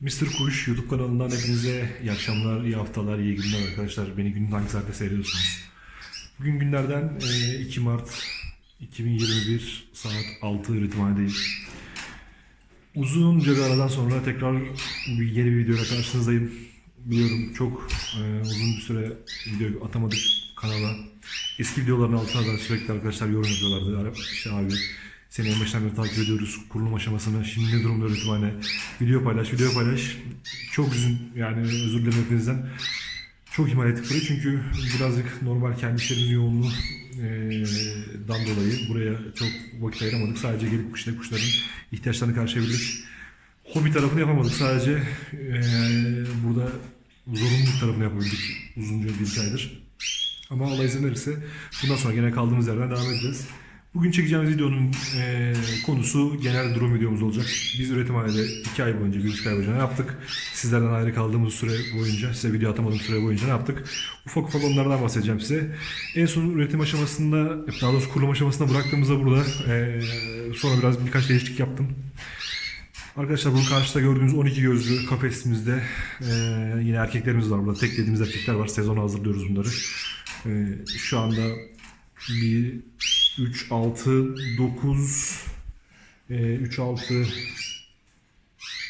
Mr. Kuş YouTube kanalından hepinize iyi akşamlar, iyi haftalar, iyi günler arkadaşlar. Beni günün hangi saatte seyrediyorsunuz? Bugün günlerden e, 2 Mart 2021 saat 6 üretimhanedeyim. Uzunca bir aradan sonra tekrar bir yeni bir videoyla karşınızdayım. Biliyorum çok e, uzun bir süre video atamadık kanala. Eski videoların altına da sürekli arkadaşlar yorum yapıyorlardı. İşte abi seni en baştan beri takip ediyoruz. Kurulum aşamasını. Şimdi ne durumda üretimhane? Video paylaş, video paylaş. Çok üzün yani özür dilerim hepinizden. Çok ihmal ettik burayı çünkü birazcık normal kendi işlerimizin yoğunluğu dan dolayı buraya çok vakit ayıramadık. Sadece gelip işte kuşların ihtiyaçlarını karşılayabildik. Hobi tarafını yapamadık. Sadece burada zorunluluk tarafını yapabildik uzunca bir aydır. Ama Allah izin verirse bundan sonra gene kaldığımız yerden devam edeceğiz. Bugün çekeceğimiz videonun eee, konusu genel durum videomuz olacak. Biz üretimhanede 2 ay boyunca, 1,5 ay boyunca ne yaptık? Sizlerden ayrı kaldığımız süre boyunca, size video atamadığım süre boyunca ne yaptık? Ufak ufak onlardan bahsedeceğim size. En son üretim aşamasında, daha doğrusu kurulum aşamasında bıraktığımızda burada eee, sonra biraz birkaç değişiklik yaptım. Arkadaşlar bu karşıda gördüğünüz 12 gözlü kafesimizde eee, yine erkeklerimiz var burada. Teklediğimiz erkekler var. Sezona hazırlıyoruz bunları. Eee, şu anda 1, 3, 6, 9, 3, 6,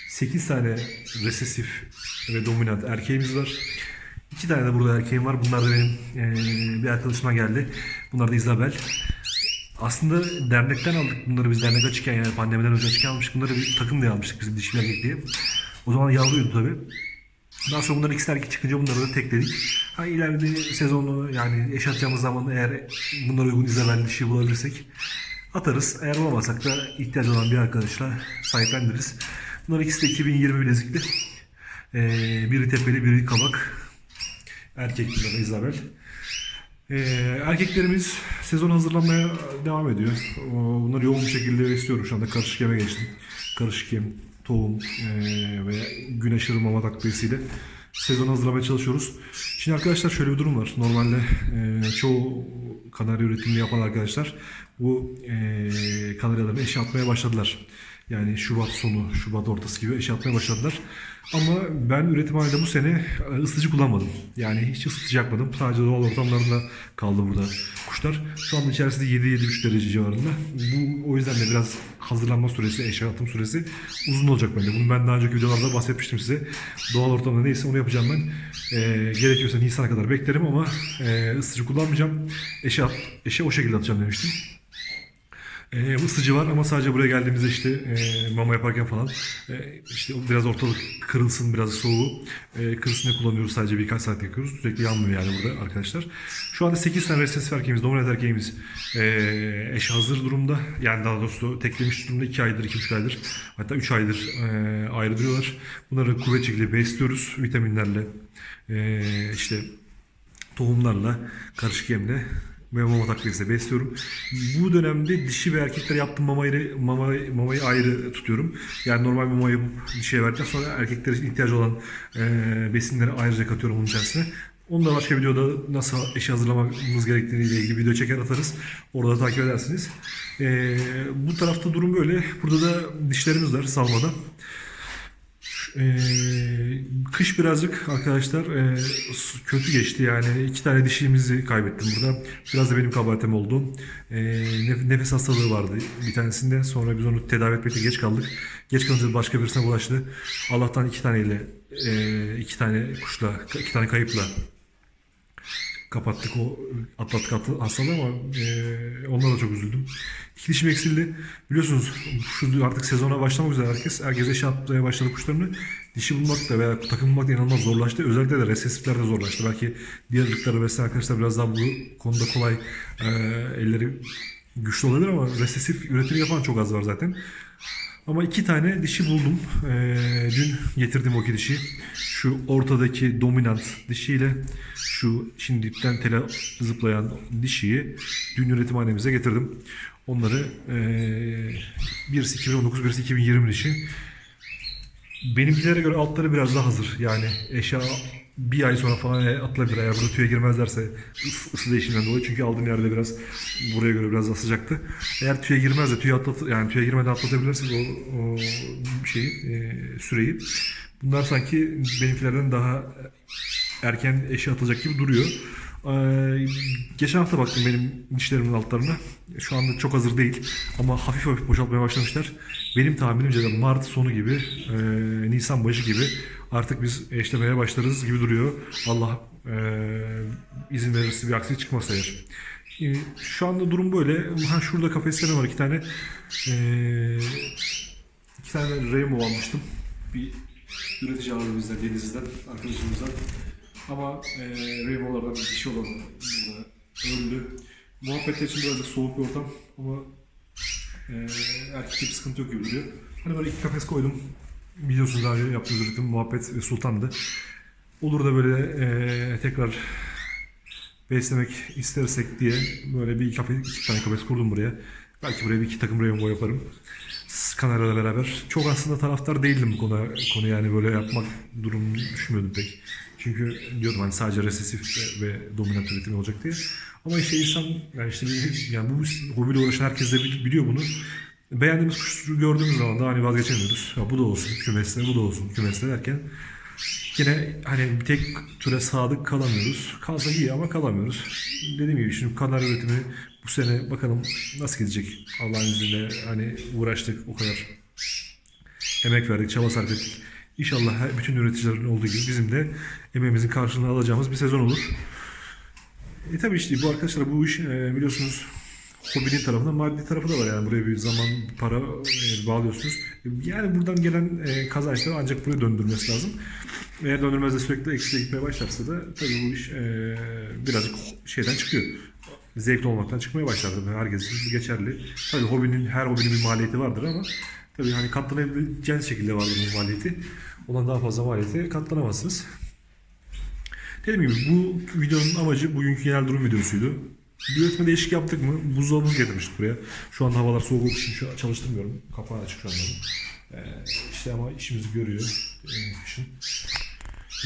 8 tane resesif ve dominant erkeğimiz var. İki tane de burada erkeğim var. Bunlar da benim eee, bir arkadaşıma geldi. Bunlar da Isabel. Aslında dernekten aldık bunları biz dernek açıkken yani pandemiden önce açıkken almıştık. Bunları bir takım diye almıştık bizim dişi erkek diye. O zaman yavruydu tabii. Daha sonra bunların ikisi çıkınca bunları da tekledik. Ha ileride sezonu yani eş atacağımız zaman eğer bunlara uygun Isabel dişi bulabilirsek atarız. Eğer bulamazsak da ihtiyacı olan bir arkadaşla sahiplendiririz. Bunlar ikisi de 2020 bilezikli. Ee, biri tepeli, biri kabak. Erkek bunlar Isabel. Ee, erkeklerimiz sezon hazırlanmaya devam ediyor. Bunları yoğun bir şekilde besliyorum. Şu anda karışık yeme geçtim. Karışık yem, tohum ee, ve gün aşırı mama takviyesiyle sezon hazırlamaya çalışıyoruz. Şimdi arkadaşlar şöyle bir durum var. Normalde ee, çoğu kanarya üretimini yapan arkadaşlar bu ee, kanaryalarını eşe atmaya başladılar. Yani Şubat sonu, Şubat ortası gibi eşe atmaya başladılar. Ama ben üretim halinde bu sene e, ısıtıcı kullanmadım. Yani hiç ısıtıcı yakmadım. Sadece doğal ortamlarında kaldı burada kuşlar. Şu anda içerisinde 7-7,5 derece civarında. Bu o yüzden de biraz hazırlanma süresi, eşe atım süresi uzun olacak bende. Bunu ben daha önceki videolarda bahsetmiştim size. Doğal ortamda neyse onu yapacağım ben. E, gerekiyorsa Nisan'a kadar beklerim ama e, ısıtıcı kullanmayacağım. Eşe, at, eşe o şekilde atacağım demiştim. E, ısıtıcı var ama sadece buraya geldiğimizde işte e, mama yaparken falan e, işte biraz ortalık kırılsın biraz soğuğu. E, kırılsın kullanıyoruz sadece birkaç saat yakıyoruz. Sürekli yanmıyor yani burada arkadaşlar. Şu anda 8 tane resesif erkeğimiz, dominant erkeğimiz. E, eş hazır durumda. Yani daha doğrusu teklemiş durumda. 2 aydır 2,5 aydır hatta 3 aydır e, ayrı duruyorlar. Bunları kuvvet şekilde besliyoruz. Vitaminlerle e, işte tohumlarla karışık yemle mama takviyesiyle besliyorum. Bu dönemde dişi ve erkekler yaptığım mamayı, mama, mamayı ayrı tutuyorum. Yani normal mamayı yapıp dişiye verdikten sonra erkekler için ihtiyacı olan e, besinleri ayrıca katıyorum bunun içerisine. Onu da başka videoda nasıl eşi hazırlamamız gerektiğini ile ilgili video çeker atarız. Orada da takip edersiniz. E, bu tarafta durum böyle. Burada da dişlerimiz var salmada. Ee, kış birazcık arkadaşlar e, kötü geçti yani iki tane dişimizi kaybettim burada. Biraz da benim kabahatim oldu. Nef- nefes hastalığı vardı bir tanesinde. Sonra biz onu tedavi etmekte geç kaldık. Geç kalınca başka birisine bulaştı. Allah'tan iki taneyle e, iki tane kuşla iki tane kayıpla kapattık o atlattık hastalığı ama e, onlara da çok üzüldüm. İki dişim eksildi. Biliyorsunuz şu artık sezona başlamak üzere herkes. Herkes eşe atmaya başladı kuşlarını. Dişi bulmak da veya takım bulmak da inanılmaz zorlaştı. Özellikle de resesifler de zorlaştı. Belki diğer ırkları besleyen arkadaşlar biraz daha bu konuda kolay e, elleri güçlü olabilir ama resesif üretimi yapan çok az var zaten. Ama iki tane dişi buldum. Ee, dün getirdim o dişi. Şu ortadaki dominant dişiyle şu şimdi dipten tele zıplayan dişiyi dün üretimhanemize getirdim. Onları ee, birisi 2019, birisi 2020 dişi. Benimkilere göre altları biraz daha hazır. Yani eşya bir ay sonra falan atılabilir eğer burada tüye girmezlerse ısı, ısı değişiminden dolayı. Çünkü aldığım yerde biraz buraya göre biraz daha sıcaktı. Eğer tüye girmez de tüye atlat yani tüye girmeden atlatabilirsiniz o, o şeyi e, süreyi Bunlar sanki benimkilerden daha erken eşe atılacak gibi duruyor. Ee, geçen hafta baktım benim dişlerimin altlarına. Şu anda çok hazır değil ama hafif hafif boşaltmaya başlamışlar. Benim tahminimce de Mart sonu gibi, e, Nisan başı gibi artık biz eşlemeye başlarız gibi duruyor. Allah e, izin verirse bir aksilik çıkmasa eğer. E, şu anda durum böyle. Ha şurada kafeslerim var iki tane. E, iki tane Rainbow almıştım. Bir üretici aldı bizden, Denizli'den, arkadaşımızdan. Ama e, Rainbow'lardan bir kişi olan öldü. Muhabbetler için birazcık soğuk bir ortam ama e, erkekte bir sıkıntı yok gibi duruyor. Hani böyle iki kafes koydum. Biliyorsunuz daha önce yaptığımız üretim muhabbet ve sultandı. Olur da böyle e, tekrar beslemek istersek diye böyle bir iki, iki tane kafes kurdum buraya. Belki buraya bir iki takım rainbow yaparım. Kanarya'la beraber. Çok aslında taraftar değildim bu konu, konu yani böyle yapmak durum düşünmüyordum pek. Çünkü diyordum hani sadece resesif ve, dominant üretimi olacak diye. Ama işte insan yani işte yani bu hobiyle uğraşan herkes de bil- biliyor bunu. Beğendiğimiz kuşu gördüğümüz zaman da hani vazgeçemiyoruz. Ya bu da olsun kümeste, bu da olsun kümeste derken Yine hani tek türe sadık kalamıyoruz. Kalsa iyi ama kalamıyoruz. Dediğim gibi şimdi kanal üretimi bu sene bakalım nasıl gidecek. Allah'ın izniyle hani uğraştık o kadar. Emek verdik, çaba sarf ettik. İnşallah bütün üreticilerin olduğu gibi bizim de emeğimizin karşılığını alacağımız bir sezon olur. E tabii işte bu arkadaşlar bu iş e, biliyorsunuz hobinin tarafında maddi tarafı da var yani buraya bir zaman para e, bağlıyorsunuz. Yani buradan gelen e, kazançları ancak buraya döndürmesi lazım. Eğer döndürmezde sürekli eksiye gitmeye başlarsa da tabii bu iş e, birazcık şeyden çıkıyor. Zevkli olmaktan çıkmaya başlar tabii. Herkes için geçerli. Tabii hobinin, her hobinin bir maliyeti vardır ama tabii hani katlanabileceğiniz şekilde vardır bu maliyeti. Olan daha fazla maliyeti katlanamazsınız. Dediğim gibi bu videonun amacı bugünkü genel durum videosuydu. Bir üretme değişik yaptık mı? Buzdolabımızı getirmiştik buraya. Şu anda havalar soğuk olduğu için şu an çalıştırmıyorum. Kapağı açık şu anda. Ee, işte ama işimizi görüyor. Kışın.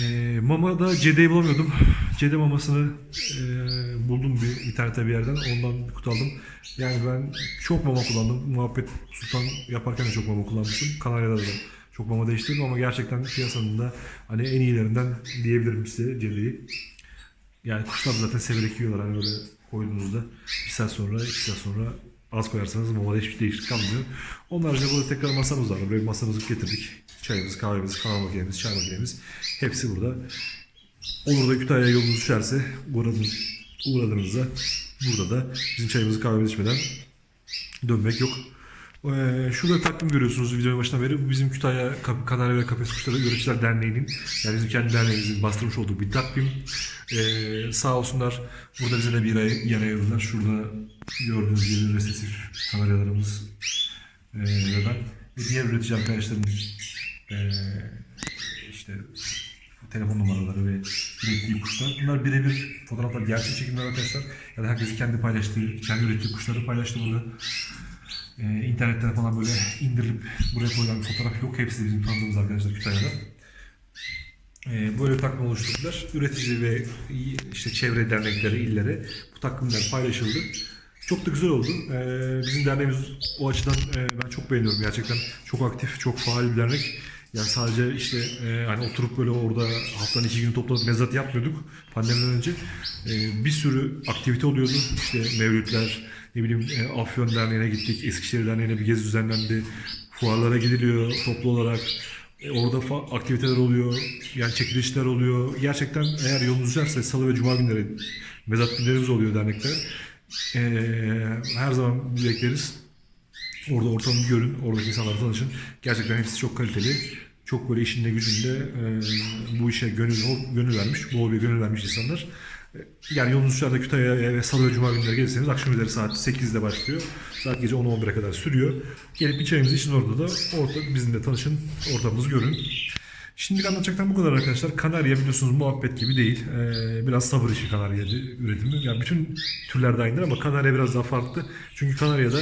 Ee, mama da cedeyi bulamıyordum. Cede mamasını e, buldum bir internette bir yerden. Ondan bir kutu aldım. Yani ben çok mama kullandım. Muhabbet Sultan yaparken de çok mama kullanmıştım. Kanarya'da da çok mama değiştirdim ama gerçekten piyasanın da hani en iyilerinden diyebilirim size cedeyi. Yani kuşlar zaten severek yiyorlar hani böyle koyduğunuzda bir saat sonra, iki saat sonra az koyarsanız mamada hiçbir değişiklik kalmıyor. Onun haricinde burada tekrar masamız var. Böyle bir masamızı getirdik. Çayımız, kahvemiz, kahve makinemiz, çay makinemiz hepsi burada. Olur da Kütahya'ya yolunuz düşerse uğradığınız, uğradığınızda burada da bizim çayımızı kahvemizi içmeden dönmek yok. Ee, şurada takvim görüyorsunuz videonun başından beri. Bu bizim Kütahya Kanarya ve Kafes Kuşları Üreticiler Derneği'nin yani bizim kendi derneğimizin bastırmış olduğu bir takvim. Ee, sağ olsunlar burada bize de bir ay yer ayırdılar. Şurada gördüğünüz gibi resesif kanaryalarımız ee, ben ve diğer üretici arkadaşlarım ee, işte telefon numaraları ve ürettiği kuşlar. Bunlar birebir fotoğraflar, gerçek çekimler arkadaşlar. Yani herkesin kendi paylaştığı, kendi ürettiği kuşları paylaştı burada. Ee, internetten falan böyle indirilip buraya koyulan bir fotoğraf yok. Hepsi bizim tanıdığımız arkadaşlar Kütahya'da. Ee, böyle bir oluşturdular. Üretici ve işte çevre dernekleri, illere bu takımlar paylaşıldı. Çok da güzel oldu. Ee, bizim derneğimiz o açıdan e, ben çok beğeniyorum gerçekten. Çok aktif, çok faal bir dernek. Yani sadece işte e, hani oturup böyle orada haftanın iki günü toplanıp mezat yapmıyorduk pandemiden önce. E, bir sürü aktivite oluyordu. İşte mevlütler, ne bileyim e, Afyon Derneği'ne gittik, Eskişehir Derneği'ne bir gezi düzenlendi. Fuarlara gidiliyor toplu olarak. E, orada fa- aktiviteler oluyor, yani çekilişler oluyor. Gerçekten eğer yolunuz düşerse salı ve cuma günleri mezat günlerimiz oluyor dernekte. E, her zaman bekleriz. Orada ortamı görün, oradaki insanlarla tanışın. Gerçekten hepsi çok kaliteli. Çok böyle işinde gücünde e, bu işe gönül, gönül vermiş, bu hobiye gönül vermiş insanlar. E, Yani yolunuz dışarıda Kütahya'ya ve Salı ve Cuma günleri gelirseniz akşam üzeri saat 8'de başlıyor. Saat gece 10-11'e kadar sürüyor. Gelip bir çayımızı için orada da orada bizimle tanışın, ortamımızı görün. Şimdi anlatacaktan bu kadar arkadaşlar. Kanarya biliyorsunuz muhabbet gibi değil. Ee, biraz sabır işi Kanarya üretimi. Yani bütün türlerde aynıdır ama Kanarya biraz daha farklı. Çünkü Kanarya'da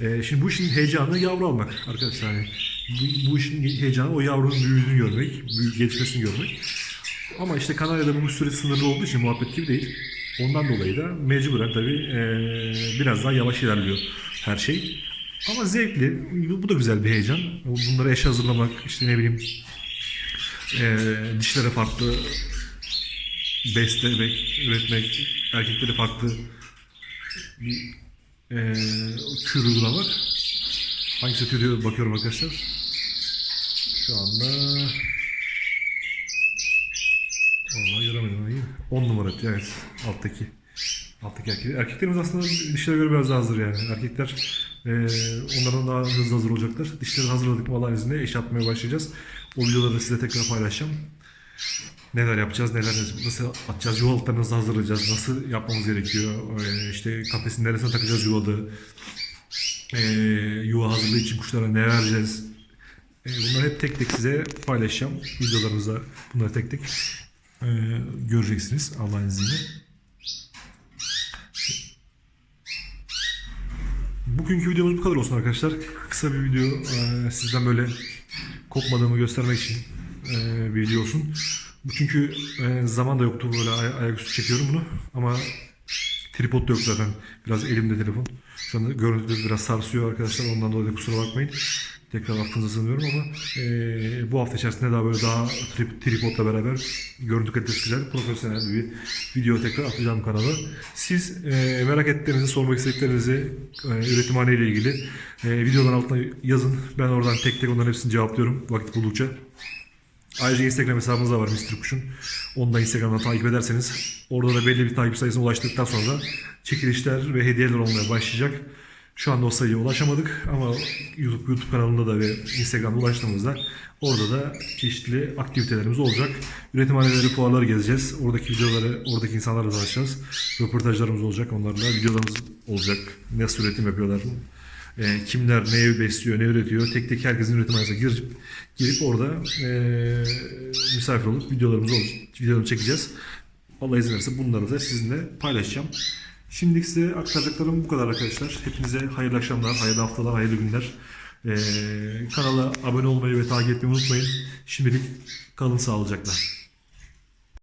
e, şimdi bu işin heyecanı yavru almak arkadaşlar. Yani bu, işin heyecanı o yavrunun büyüdüğünü görmek, gelişmesini görmek. Ama işte Kanarya'da bu süresi sınırlı olduğu için muhabbet gibi değil. Ondan dolayı da mecburen tabii e, biraz daha yavaş ilerliyor her şey. Ama zevkli. Bu da güzel bir heyecan. Bunları eş hazırlamak, işte ne bileyim e, dişlere farklı beslemek, üretmek, erkeklere farklı bir e, kür uygulamak. Hangisi ötüyor bakıyorum arkadaşlar. Şu anda Vallahi göremedim iyi. 10 numara evet alttaki. Alttaki erkek. Erkeklerimiz aslında dişlere göre biraz daha hazır yani. Erkekler e, onların daha hızlı hazır olacaklar. Dişleri hazırladık mı Allah'ın izniyle eş atmaya başlayacağız. O videoları size tekrar paylaşacağım. Neler yapacağız, neler nasıl atacağız, yuvalıklarını nasıl hazırlayacağız, nasıl yapmamız gerekiyor, e, işte kafesin neresine takacağız yuvalığı, e, yuva hazırlığı için kuşlara ne vereceğiz, bunları hep tek tek size paylaşacağım. Videolarımızda bunları tek tek e, göreceksiniz Allah'ın izniyle. Bugünkü videomuz bu kadar olsun arkadaşlar. Kısa bir video e, sizden böyle kopmadığımı göstermek için e, bir video olsun. Çünkü zaman da yoktu böyle ay- ayaküstü çekiyorum bunu ama tripod da yok zaten. Biraz elimde telefon. Şu anda görüntü biraz sarsıyor arkadaşlar ondan dolayı kusura bakmayın. Tekrar affınıza sığınıyorum ama e, bu hafta içerisinde daha böyle daha trip, tripodla beraber görüntü kalitesi güzel, profesyonel bir video tekrar atacağım kanala. Siz e, merak ettiklerinizi, sormak istediklerinizi e, üretimhane ile ilgili e, videoların altına yazın. Ben oradan tek tek onların hepsini cevaplıyorum vakit buldukça. Ayrıca Instagram hesabımız da var Mr. Kuş'un. Onu da Instagram'dan takip ederseniz orada da belli bir takip sayısına ulaştıktan sonra çekilişler ve hediyeler olmaya başlayacak. Şu anda o sayıya ulaşamadık ama YouTube, YouTube kanalında da ve Instagram'da ulaştığımızda orada da çeşitli aktivitelerimiz olacak. Üretimhaneleri, fuarları gezeceğiz. Oradaki videoları, oradaki insanlarla tanışacağız. Röportajlarımız olacak onlarla. Videolarımız olacak. Nasıl üretim yapıyorlar, e, kimler neyi besliyor, ne üretiyor. Tek tek herkesin üretim arasına girip, girip orada e, misafir olup videolarımızı olacak, videolarımızı çekeceğiz. Allah izin verirse bunları da sizinle paylaşacağım. Şimdilik size aktaracaklarım bu kadar arkadaşlar. Hepinize hayırlı akşamlar, hayırlı haftalar, hayırlı günler. E, kanala abone olmayı ve takip etmeyi unutmayın. Şimdilik kalın sağlıcakla.